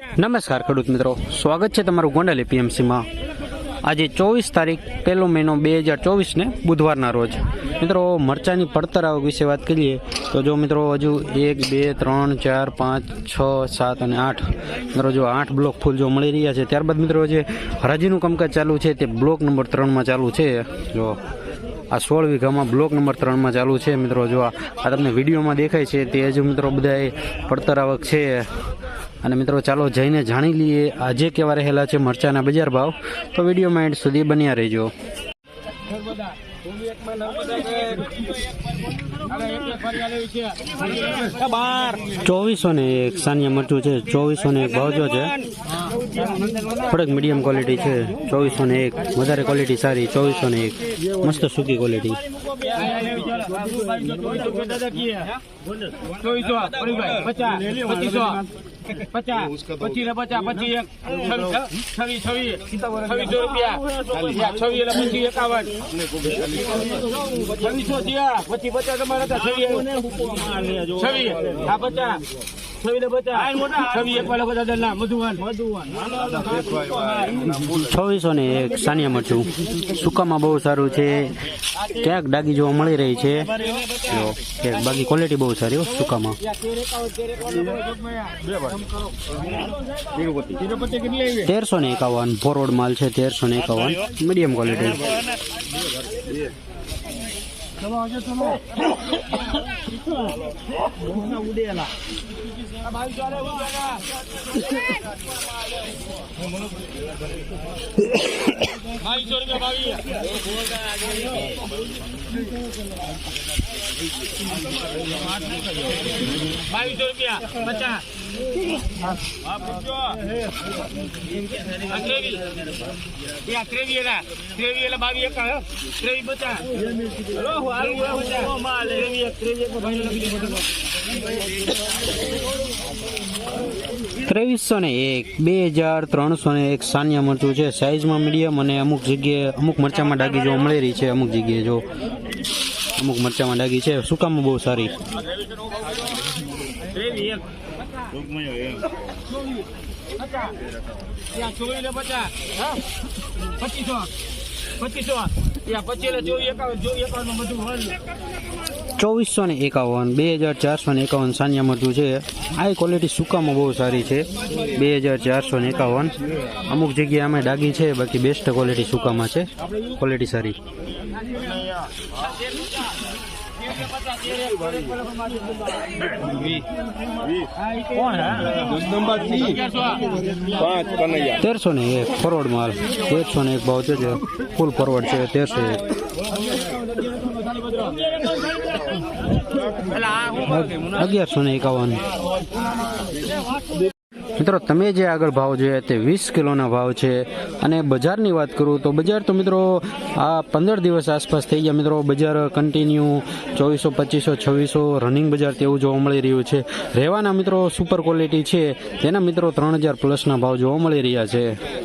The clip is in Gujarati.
નમસ્કાર ખેડૂત મિત્રો. સ્વાગત છે તમારું ગોંડલ એપીએમસીમાં. આજે ચોવીસ તારીખ, પહેલો મહિનો બે હજાર ચોવીસને બુધવારના રોજ. મિત્રો, મરચાની પડતર આવક વિશે વાત કરીએ, તો જો મિત્રો હજુ એક, બે, ત્રણ, ચાર, પાંચ, છ, સાત અને આઠ, મિત્રો જો આઠ બ્લોક ફૂલ જો મળી રહ્યા છે, ત્યારબાદ મિત્રો જે હરાજીનું કામકાજ ચાલુ છે, તે બ્લોક નંબર ત્રણમાં ચાલુ છે. જો આ સોળ વીઘામાં બ્લોક નંબર ત્રણમાં ચાલુ છે, મિત્રો જો આ તમને વિડીયોમાં દેખાય છે, તે હજુ મિત્રો બધાએ પડતર આવક છે. અને મિત્રો, ચાલો જઈને જાણી લઈએ આજે કેવા રહેલા છે મરચાના બજાર ભાવ. તો વિડીયોમાં એન્ડ સુધી બન્યા રહેજો. ચોવીસો ને એક સાનિયા મરચું છે, ચોવીસો ને એક ભાવજો છે. થોડેક મીડિયમ ક્વોલિટી છે, ચોવીસો ને એક. વધારે ક્વોલિટી સારી, ચોવીસો ને એક. મસ્ત સૂકી ક્વોલિટી ચોવીસો પચાસ પચીસો ને પચાસ પચીસ એક છવી છવી છવ્વીસો રૂપિયા. છવી એટલે પચીસ એકાવન. છવ્વીસો થયા પછી પચાસ તમારા હતા પચાસ. છવ્વીસ ને એક સાનિયા મરચું સુકામાં બહુ સારું છે. ક્યાંક ડાગી જોવા મળી રહી છે. જો બાકી ક્વોલિટી બહુ સારી હો સુકામાં. તેરસો ને એકાવન ફોરવર્ડ માલ છે તેરસો ને એકાવન મીડિયમ ક્વોલિટી બાવીસો રૂપિયા બાવીસો રૂપિયા પચાસ. ત્રેવીસ. ને એક, બે હજાર ત્રણસો ને એક સાનિયા મરચું છે સાઇઝમાં મીડિયમ અને અમુક જગ્યાએ, અમુક મરચામાં ડાગી જોવા મળી રહી છે, અમુક જગ્યાએ જો અમુક મરચામાં ડાગી છે સુકામાં બહુ સારી ત્રેવીસ એક. પચાસ. ત્યાં ચોવીસ ને પચાસ. હા? પચીસો પચીસો ત્યાં પચીસ ને ચોવીસ એકાવન ચોવીસ એકાવનમાં બધું હોય ને એકાવન બે હજાર ચારસો ને એકાવન સાનિયા મરજું છે આ ક્વોલિટી સુકામાં બહુ સારી છે બે હજાર ચારસો ને એકાવન અમુક જગ્યાએ આમાં ડાગી છે બાકી બેસ્ટ ક્વોલિટી સુકામાં છે ક્વોલિટી સારી તેરસો ને એક ફોરવર્ડ માલ. તેરસો ને એક ભાવ છે ફૂલ ફોરવર્ડ છે, તેરસો એક. અગિયારસો ને એકાવન. મિત્રો, તમે જે આગળ ભાવ જોયા તે વીસ કિલોના ભાવ છે. અને બજારની વાત કરું તો બજાર તો મિત્રો, આ પંદર દિવસ આસપાસ થઈ ગયા. મિત્રો, બજાર કન્ટિન્યુ ચોવીસો, પચીસો, છવ્વીસો રનિંગ બજાર તેવું જોવા મળી રહ્યું છે. રહેવાના મિત્રો સુપર ક્વોલિટી છે. તેના મિત્રો ત્રણ હજાર પ્લસના ભાવ જોવા મળી રહ્યા છે.